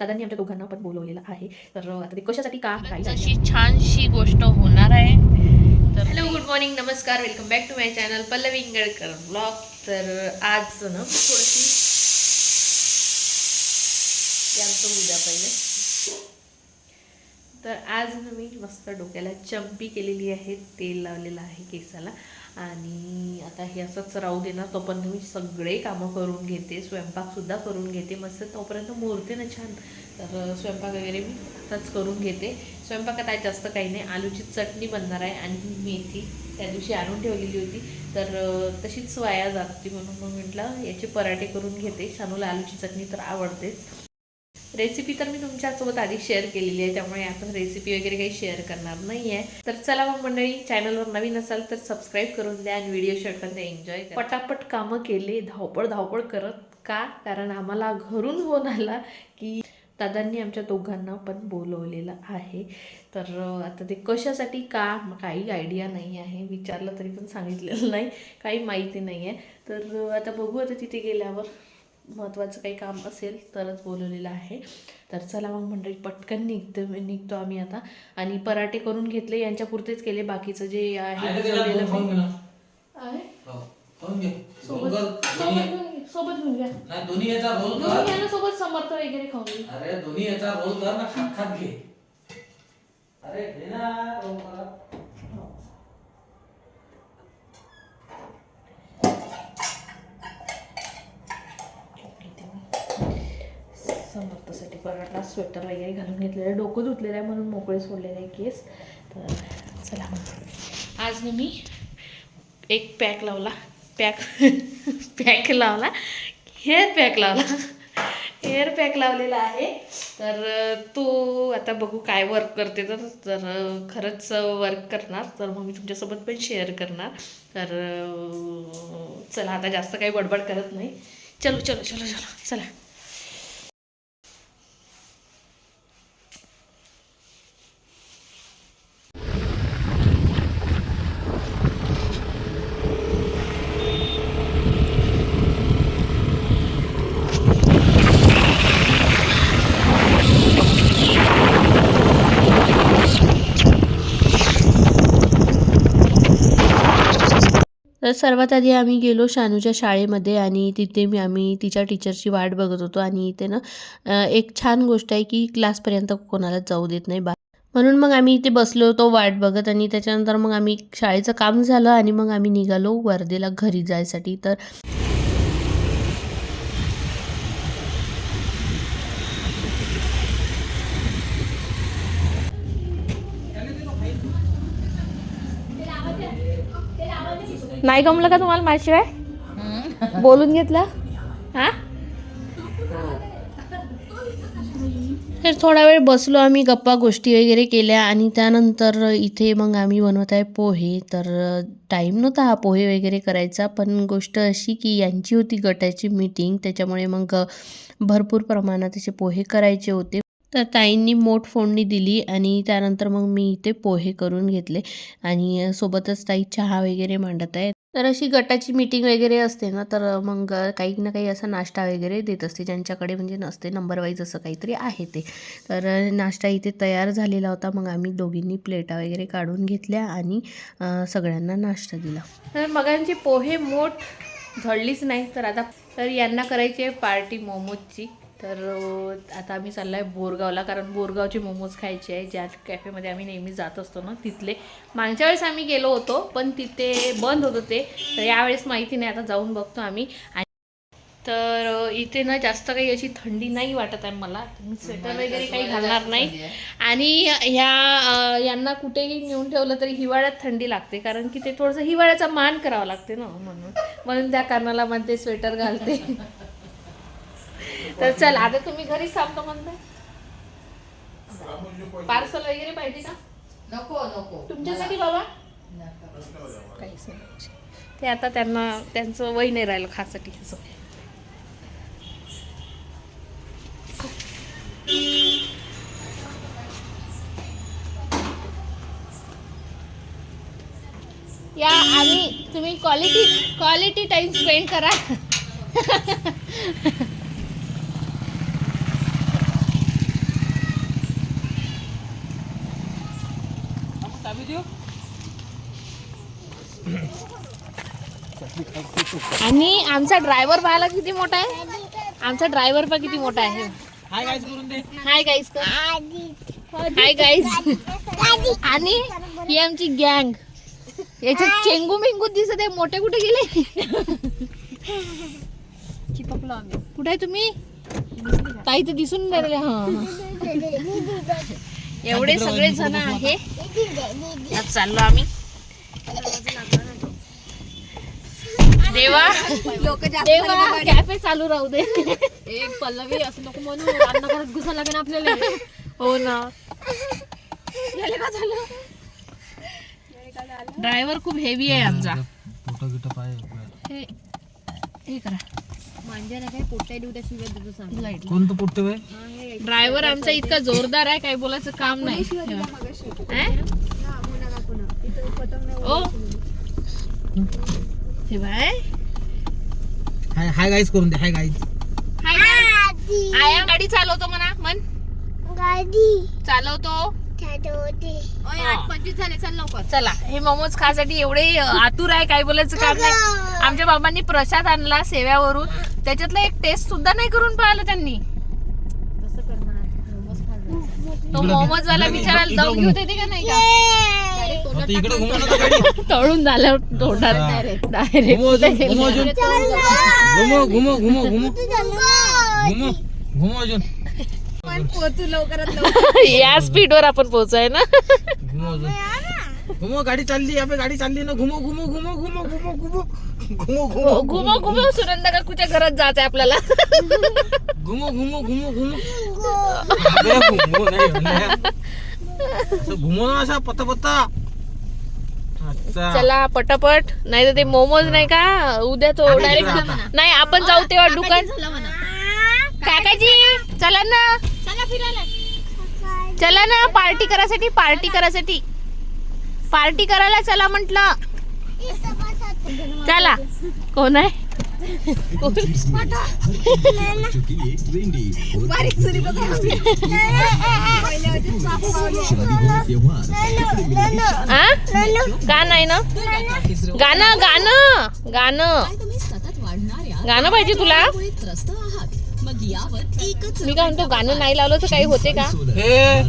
दादांनी आमच्या दोघांना पण बोलवलेलं आहे. तर आता ते कशासाठी का काही अशी छानशी गोष्ट होणार आहे. तर हॅलो गुड मॉर्निंग नमस्कार welcome back to my channel Pallavi Ingalkar blog तर आज ना थोडीशी आमचं उद्या पहिले. तर आज ना मी मस्त डोक्याला चंपी केलेली आहे तेल लावलेलं आहे केसाला. आणि आता हे असंच राहू देणार तोपर्यंत मी सगळे कामं करून घेते स्वयंपाकसुद्धा करून घेते. मस्त तोपर्यंत मोरते ना छान. तर स्वयंपाक वगैरे मी आताच करून घेते. स्वयंपाकात आज जास्त काही नाही. आलूची चटणी बनणार आहे आणि मेथी त्या दिवशी आणून ठेवलेली होती. तर तशीच वाया जात होती म्हणून मग म्हटलं याचे पराठे करून घेते. शानूला आलूची चटणी तर आवडतेच. रेसिपी तर मी तुमच्यासोबत आधी शेअर केलेली आहे त्यामुळे आता रेसिपी वगैरे काही शेअर करणार नाही आहे तर चला मग मंडळी चॅनलवर नवीन असाल तर सबस्क्राईब करून द्या आणि व्हिडिओ शेअर एन्जॉय पटापट कामं केले धावपळ धावपळ करत का? कारण आम्हाला घरून फोन आला की दादांनी आमच्या दोघांना पण बोलवलेलं आहे. तर आता ते कशासाठी का? काही आयडिया नाही आहे. विचारलं तरी पण सांगितलेलं नाही. काही माहिती नाही आहे तर आता बघू आता तिथे गेल्यावर. महत्त्वाचं काही काम असेल तरच बोलवलेलं आहे. तर चला मग मंडळी पटकन निघतो निघतो आम्ही आता. आणि पराठे करून घेतले यांच्या पुरतेच केले बाकीचं जे आहे हो. सोबत घेऊन घ्या. नाही, दोन्ही याचा रोल कर. सोबत समर्थ वगैरे खाऊन घे. अरे दोन्ही याचा रोल कर ना खात खात घे. अरे घे ना रोल कर. समर्थसाठी पराठा स्वेटर वगैरे घालून घेतलेलं. आहे डोकं धुतलेलं आहे म्हणून मोकळे सोडलेले आहे केस. तर चला मग. आज ना मी एक पॅक लावला. पॅक पॅक लावला. हेअर पॅक लावला. हेअर पॅक लावलेला आहे. तर तो आता बघू काय वर्क करते तर तर खरंच वर्क करणार. तर मग मी तुमच्यासोबत पण शेअर करणार. तर चला आता जास्त काही बडबड करत नाही. चलो चलो चलो चलो. चला. तर सर्वात आधी आम्ही गेलो शानूच्या शाळेमध्ये आणि तिथे मी आम्ही तिच्या टीचरची वाट बघत होतो आणि इथे ना एक छान गोष्ट आहे की क्लासपर्यंत कोणाला जाऊ देत नाही. बा म्हणून मग आम्ही इथे बसलो होतो वाट बघत आणि त्याच्यानंतर मग आम्ही शाळेचं काम झालं आणि मग आम्ही निघालो वर्धेला घरी जायसाठी. तर नाही गमलं का तुम्हाला माझ्याशिवाय? बोलून घेतलं? हा? तर थोडा वेळ बसलो आम्ही गप्पा गोष्टी वगैरे केल्या आणि त्यानंतर इथे मग आम्ही बनवत आहे पोहे. तर टाईम नव्हता हा पोहे वगैरे करायचा पण गोष्ट अशी की यांची होती गटाची मीटिंग त्याच्यामुळे मग भरपूर प्रमाणात असे पोहे करायचे होते. तर ताईंनी मोठ फोडणी दिली आणि त्यानंतर मग मी इथे पोहे करून घेतले. आणि सोबतच ताई चहा वगैरे मांडत आहेत. तर अशी गटाची मीटिंग वगैरे असते ना तर मग काही ना काही असा नाश्ता वगैरे देत असते. ज्यांच्याकडे म्हणजे नसते नंबर वाईज असं काहीतरी आहे ते. तर नाश्ता इथे तयार झालेला होता. मग आम्ही दोघींनी प्लेटा वगैरे काढून घेतल्या आणि सगळ्यांना नाश्ता दिला. तर मगांची पोहे मोठ झडलीच नाही. तर आता तर यांना करायची आहे पार्टी मोमोजची. तर आता आम्ही चाललो आहे बोरगावला. कारण बोरगावचे मोमोज खायचे आहे. ज्या कॅफेमध्ये आम्ही नेहमी जात असतो ना तिथले. मागच्या वेळेस आम्ही गेलो होतो पण तिथे बंद होतं ते. तर यावेळेस माहिती नाही. आता जाऊन बघतो आम्ही. आणि तर इथे ना जास्त काही अशी थंडी नाही वाटत आहे मला. मी स्वेटर वगैरे काही घालणार नाही. आणि ह्या यांना कुठेही नेऊन ठेवलं तरी हिवाळ्यात थंडी लागते. कारण की ते थोडंसं हिवाळ्याचा मान करावा लागते ना म्हणून. म्हणून त्या कारणाला म्हणते स्वेटर घालते. तर चल आता तुम्ही घरीच थांबतो म्हणता. पार्सल वगैरे पाहिजे का? नको नको. तुमच्यासाठी बाबा? काहीच नाही ते आता त्यांना त्यांचं वय नाही राहिलं खासाठी असं या आणि तुम्ही क्वालिटी क्वालिटी टाइम स्पेंड करा. आणि आमचा ड्रायव्हर पाहायला किती मोठा आहे? आमचा ड्रायव्हर पण किती मोठा आहे. हाय गाईज करून दे. हाय गाईस हाय गाईस आणि ही आमची गँग याच्यात चेंगू मेंगू दिसत आहे. मोठे कुठे गेले? चिपकलो आम्ही. कुठे आहे तुम्ही? ताई तर दिसून नाही राहिले. हा. एवढे सगळे जण आहे. यात चाललो आम्ही. देवा. लोक देवा कॅफे चालू राहू दे. एक पल्लवी असं नको म्हणू. अन्न घरात घुसा लागेल आपल्याला. हो ना. ड्रायव्हर खूप हेवी आहे आमचा. हे हे करा. मांजर काय? पोट्या देऊ सांग कोणतं पुट्टे बाई? ड्रायव्हर आमचा इतका जोरदार आहे काही बोलायचं काम नाही. अं? ओ. हे बाय. हाय हाय गाईज करून दे. हाय गाईज आया गाडी चालवतो म्हणा. मन गाडी. चालवतो. पंचवीस झाले. चल लवकर. चला हे मोमोज खासाठी एवढे आतुर आहे काय बोलायचं काम नाही. आमच्या बाबांनी प्रसाद आणला सेव्यावरून. त्याच्यातला एक टेस्ट सुद्धा नाही करून पाहिलं त्यांनी. तो मोमोज वाला विचारायला जाऊन घेऊ देते का? नाही तळून झाल्यावर तोंडात डायरेक्ट घुमो स्पीड वर घुमो पोहोचू या स्पीडवर आपण पोहोचाय ना. घुमव गाडी चालली अबे गाडी चालली ना घुमव घुमव घुमव घुमव घुमव घुमव घुमव घुमव घुमो घुमो सुनंदा काकूच्या घरात जायचंय आपल्याला अबे घुमव नाही नाही. असं घुमव ना असा पत्ता पत्ता चला पटापट नाही तर ते मोमोज नाही का उद्या तो डायरेक्ट नाही आपण जाऊ तेव्हा दुकान काकाजी चला ना चला फिरायला चला ना पार्टी करायसाठी पार्टी करायसाठी पार्टी करायला चला म्हंटल. चला. कोण आहे? का नाही ना? गाणं गाणं गाणं. गाणं पाहिजे तुला? मी काय म्हणतो गाणं नाही लावलं तर काही होते का? हे.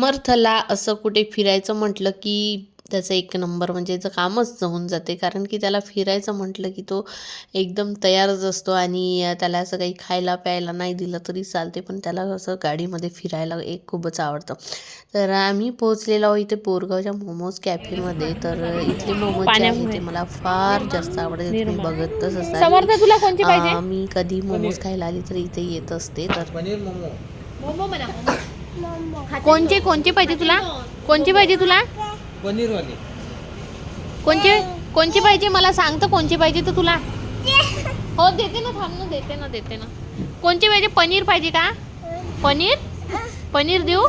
समर्थला असं कुठे फिरायचं म्हटलं की त्याचं एक नंबर म्हणजे याचं कामच जमून जाते. कारण की त्याला फिरायचं म्हटलं की तो एकदम तयारच असतो आणि त्याला असं काही खायला प्यायला नाही दिलं तरी चालते. पण त्याला असं गाडीमध्ये फिरायला एक खूपच आवडतं. तर आम्ही पोहोचलेलो आहोत इथे पोरगावच्या मोमोज कॅफेमध्ये. तर इथले मोमोज जे आहे ते मला फार जास्त आवडते तुम्ही बघतच असाल समर्थ तुला कोणती पाहिजे? अं, मी कधी मोमोज खायला आली तर इथे येत असते. तर पनीर मोमो. कोणचे कोणचे पाहिजे तुला? कोणचे पाहिजे तुला? पनीर वाले कोणचे कोणचे पाहिजे? मला सांग तर कोणचे पाहिजे तर तुला. हो देते ना थांब ना देते ना देते ना. कोणचे पाहिजे? पनीर पाहिजे का? पनीर? पनीर देऊ?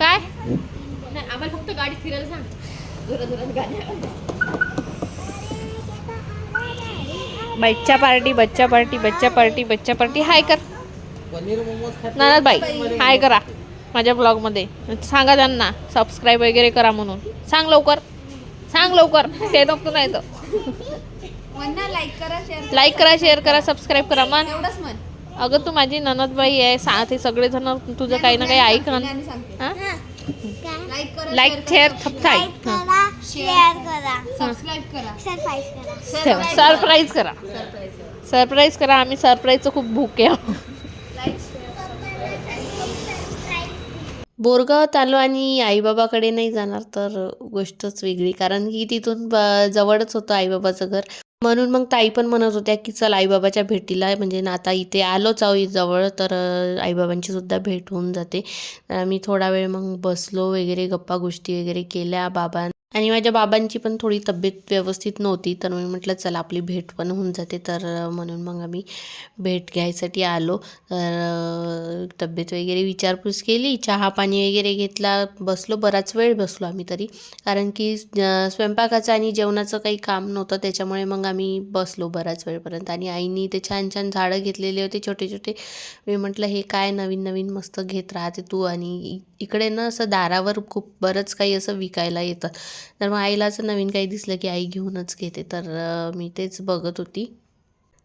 काय? नाही आम्हाला फक्त गाडीत फिरायला सांग. जोरात बच्चा पार्टी बच्चा पार्टी बच्चा पार्टी बच्चा पार्टी. हाय कर. पनीर मोमोज खात नानाद बाई हाय करा माझ्या ब्लॉगमध्ये. सांगा त्यांना सबस्क्राईब वगैरे करा म्हणून. सांग लवकर. सांग लवकर. ते नको नाही तर. लाईक करा शेअर लाईक करा शेअर करा सबस्क्राईब करा. मन एवढंच अगं तू माझी ननदबाई आहे. सा ते सगळेजण तुझं काही ना काही ऐक हा? लाईक शेअर थपथाई करा शेअर करा सबस्क्राईब करा. सरप्राईज करा. सरप्राईज करा. सरप्राईज करा. आम्ही सरप्राईजचं खूप भूक आहे. बोरगावात आलो आणि आईबाबाकडे नाही जाणार तर गोष्टच वेगळी. कारण की तिथून ब- जवळच होतं आईबाबाचं घर. म्हणून मग ताई पण म्हणत होत्या की चल आईबाबाच्या भेटीला म्हणजे ना आता इथे आलोच आहो जवळ तर आईबाबांची सुद्धा भेट होऊन जाते. आम्ही थोडा वेळ मग बसलो वगैरे गप्पा गोष्टी वगैरे केल्या बाबां आणि माझ्या बाबांची पण थोडी तब्येत व्यवस्थित नव्हती तर मी म्हटलं चला आपली भेट पण होऊन जाते. तर म्हणून मग आम्ही भेट घ्यायसाठी आलो. तर तब्येत वगैरे विचारपूस केली चहा पाणी वगैरे घेतला बसलो बराच वेळ बसलो आम्ही तरी. कारण की स्वयंपाकाचं आणि जेवणाचं काही काम नव्हतं त्याच्यामुळे मग आम्ही बसलो बराच वेळपर्यंत. आणि आईनी ते छान छान झाडं घेतलेले होते छोटे छोटे. मी म्हटलं हे काय नवीन नवीन मस्त घेत राहते तू आणि इकडे ना असं दारावर खूप बरंच काही असं विकायला येतं तर मग आईला असं नवीन काही दिसलं की आई घेऊनच घेते. तर मी तेच बघत होती.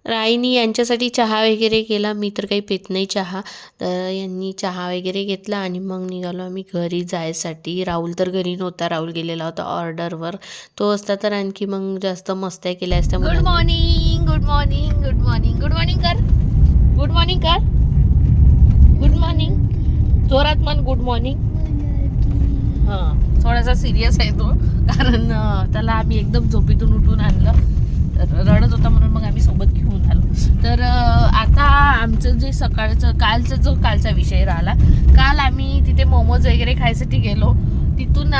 तर आईनी यांच्यासाठी चहा वगैरे केला. मी तर काही पित नाही चहा. तर यांनी चहा वगैरे घेतला आणि मग निघालो आम्ही घरी जायसाठी. राहुल तर घरी नव्हता. राहुल गेलेला होता ऑर्डरवर. तो असता तर आणखी मग जास्त मस्त्या केल्या असत्या good. Morning good morning good morning good morning कर. गुड मॉर्निंग कर. गुड मॉर्निंग जोरात म्हण गुड मॉर्निंग हां. थोडासा सिरियस आहे तो कारण त्याला आम्ही एकदम झोपेतून उठून आणलं. तर रडत होता म्हणून मग आम्ही सोबत घेऊन आलो. तर आता आमचं जे सकाळचं कालचा जो कालचा विषय राहिला काल आम्ही तिथे मोमोज वगैरे खायसाठी गेलो. तिथून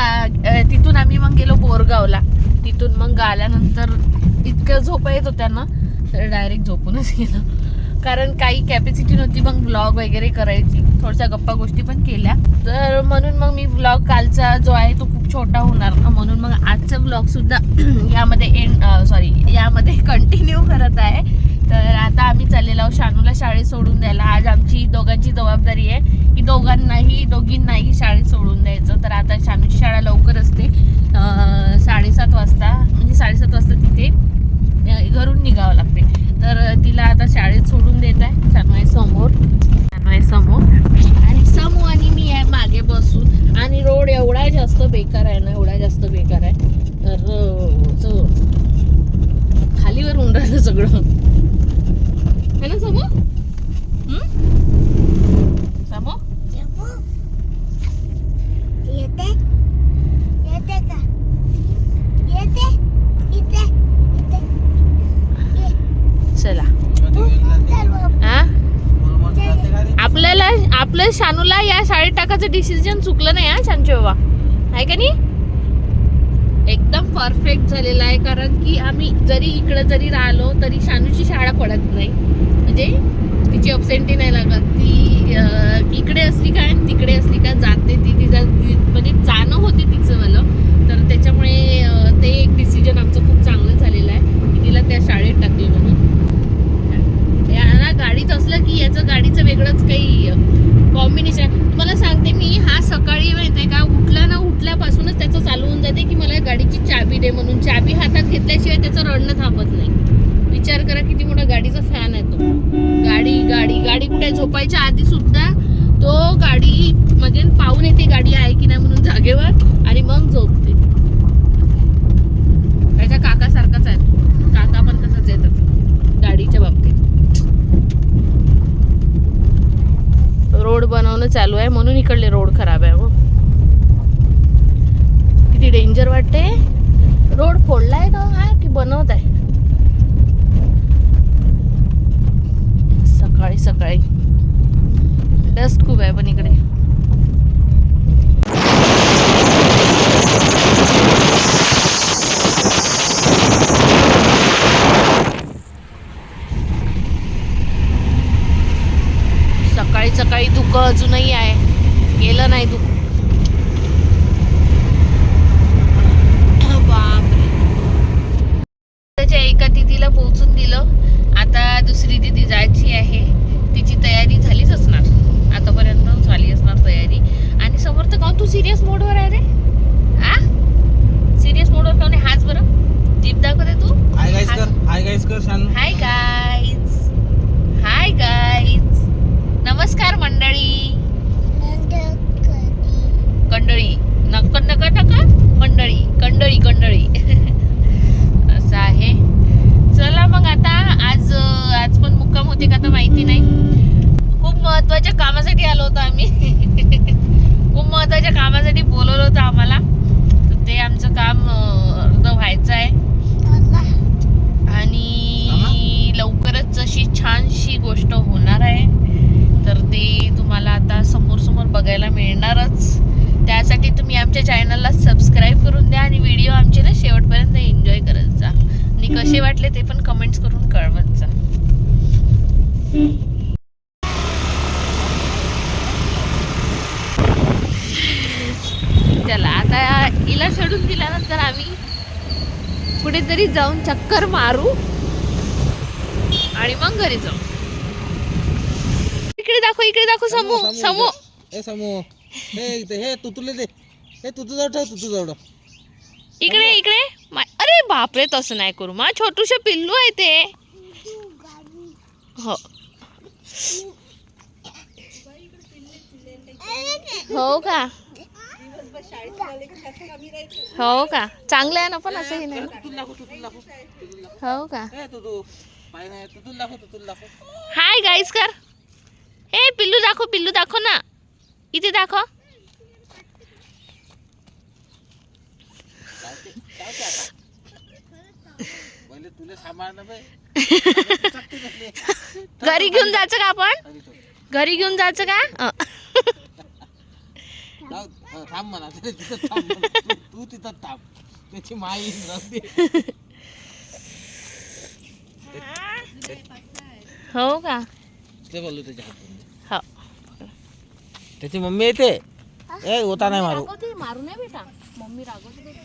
तिथून आम्ही मग गेलो बोरगावला. तिथून मग आल्यानंतर इतकं झोप येत होत्या ना तर डायरेक्ट झोपूनच गेलो. कारण काही कॅपॅसिटी नव्हती मग ब्लॉग वगैरे करायची. थोडशा गप्पा गोष्टी पण केल्या. तर म्हणून मग मी ब्लॉग कालचा जो आहे तो खूप छोटा होणार. ना म्हणून मग आजचा ब्लॉग सुद्धा यामध्ये एंड सॉरी यामध्ये कंटिन्यू करत आहे. तर आता आम्ही चाललेलो आहोत शानूला शाळेत सोडून द्यायला. आज आमची दोघांची जबाबदारी आहे की दोघांनाही दोघींनाही शाळेत सोडून द्यायचं. तर आता शानूची शाळा लवकर असते. साडेसात वाजता म्हणजे साडेसात वाजता तिथे. घरून निघावं लागते. तर तिला आता शाळेत सोडून देत आहे शानू समोर. शानू समोर. आणि समू आणि मी आहे मागे बसून. आणि रोड एवढा जास्त बेकार आहे ना एवढा जास्त बेकार आहे. तर खालीवर होऊन राहिलं सगळं. है ना समू हं? समू येते येते का येते इथे इथे चला चल बाबा. हा चल. आपल्याला आपलं शानूला या शाळेत डिसिजन चुकलं नाही हा शांची आहे का नाही? एकदम परफेक्ट झालेला आहे कारण की आम्ही जरी इकडं जरी राहिलो तरी शानूची शाळा पडत नाही. म्हणजे तिची अब्सेंटी नाही लागत. ती इकडे असली काय आणि तिकडे असली का जाते ती तिचा म्हणजे जाणं होते तिचं मला तर त्याच्यामुळे ते एक डिसिजन आमचं खूप चांगलं झालेलं आहे. की तिला त्या शाळेत टाकली म्हणून. याला गाडीत असलं की याचं गाडीचं वेगळंच काही कॉम्बिनेशन तुम्हाला सांगते मी हा सकाळी माहिती का उठला ना उठल्यापासूनच त्याचं चालू होऊन जाते की मला गाडीची चाबी दे म्हणून. चाबी हातात घेतल्याशिवाय त्याचं रडणं थांबत नाही. विचार करा किती मोठा गाडीचा फॅन आहे तो. गाडी गाडी गाडी कुठे झोपायच्या आधी सुद्धा तो गाडी म्हणजे पाहून येते गाडी आहे की नाही म्हणून जागेवर आणि मग झोपते. त्याच्या काकासारखाच आहे. रोड बनवणं चालू आहे म्हणून इकडले रोड खराब आहे हो. किती डेंजर वाटते? रोड फोडलाय का हा की बनवत आहे? सकाळी सकाळी. डस्ट खूप आहे पण इकडे. सकाळी सकाळी धुकं अजूनही आहे. गेलं नाही धुकं बापरे त्याच्या एका दिदीला पोहोचून दिलं आता दुसरी दिदी जायची आहे तिची तयारी झालीच असणार आतापर्यंत झाली असणार तयारी आणि समोर तर का तू सिरियस मोडवर आहे रे आ सिरियस मोडवर का हाच बरं जीप दाखवते तू हाय गाईस कर हाय गाईस कर Shanu hi guys hi guys नमस्कार मंडळी नंतर कधी कंडळी नक नक टका मंडळी कंडळी कंडळी असं आहे चला मग आता आज अं, आज पण मुक्काम होते का तर माहिती नाही खूप महत्त्वाच्या कामासाठी आलो होतो आम्ही खूप महत्त्वाच्या कामासाठी बोलवलं होतं आम्हाला तर ते आमचं काम अं, अर्ध व्हायचं आहे आणि लवकरच अशी छानशी गोष्ट होणार आहे तर ते तुम्हाला आता समोर समोर बघायला मिळणारच त्यासाठी तुम्ही आमच्या चॅनलला सबस्क्राईब करून द्या आणि व्हिडिओ आमचे ना शेवटपर्यंत एन्जॉय करत जा आणि कसे वाटले ते पण कमेंट्स करून कळवत जा चला आता हिला सोडून दिल्यानंतर आम्ही कुठेतरी जाऊन चक्कर मारू आणि मग घरी जाऊ. इकडे दाखव इकडे दाखव समू समू ए समू हे इथे, हे तुतुले दे. हे तुतू जवळ ठेव तुतू जवळ इकडे इकडे. मा- अरे बापरे तसं नाही करू. मा छोटूस पिल्लू आहे ते. हो. हो का? हो का? चांगलं आहे ना पण असं हे नाही हो का? हाय गाईज कर. हे पिल्लू दाखव पिल्लू दाखव ना. इथे दाखव. घरी घेऊन जायचं का आपण. घरी घेऊन जायचं का? थांब म्हणा तिथे तिथं थांब म्हणा. तू- तू तिथं थांब. त्याची माई दे. हो का? ते बोललो त्याच्या हातून. हो. त्याची मम्मी येते. ए होता नाही मारू. रागवते मारू नाही बेटा. मम्मी रागवते.